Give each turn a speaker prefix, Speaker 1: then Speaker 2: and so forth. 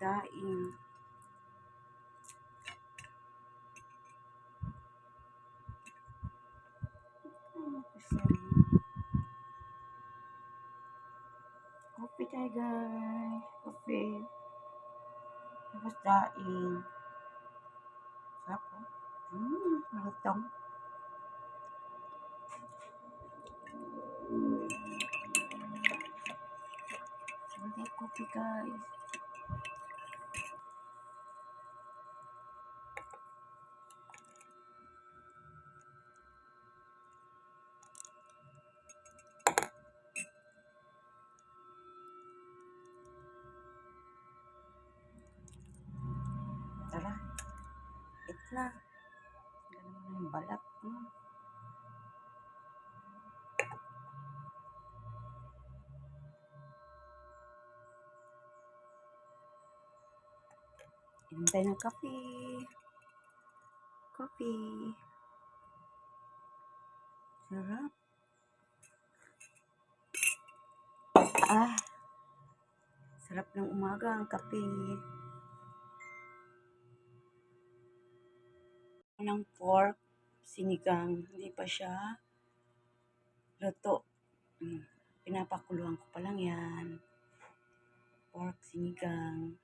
Speaker 1: daing. Coffee tayo guys. Coffee. Tapos daing. Sarap po. Mmm, malutong. Sunday coffee guys. Na. Ganun na yung balat. Mm. Inom ng coffee. Coffee. Sarap. Ah. Sarap ng umaga ang kape. Ng pork, sinigang. Hindi pa siya luto. Mm. Pinapakuluan ko pa lang yan. Pork, sinigang.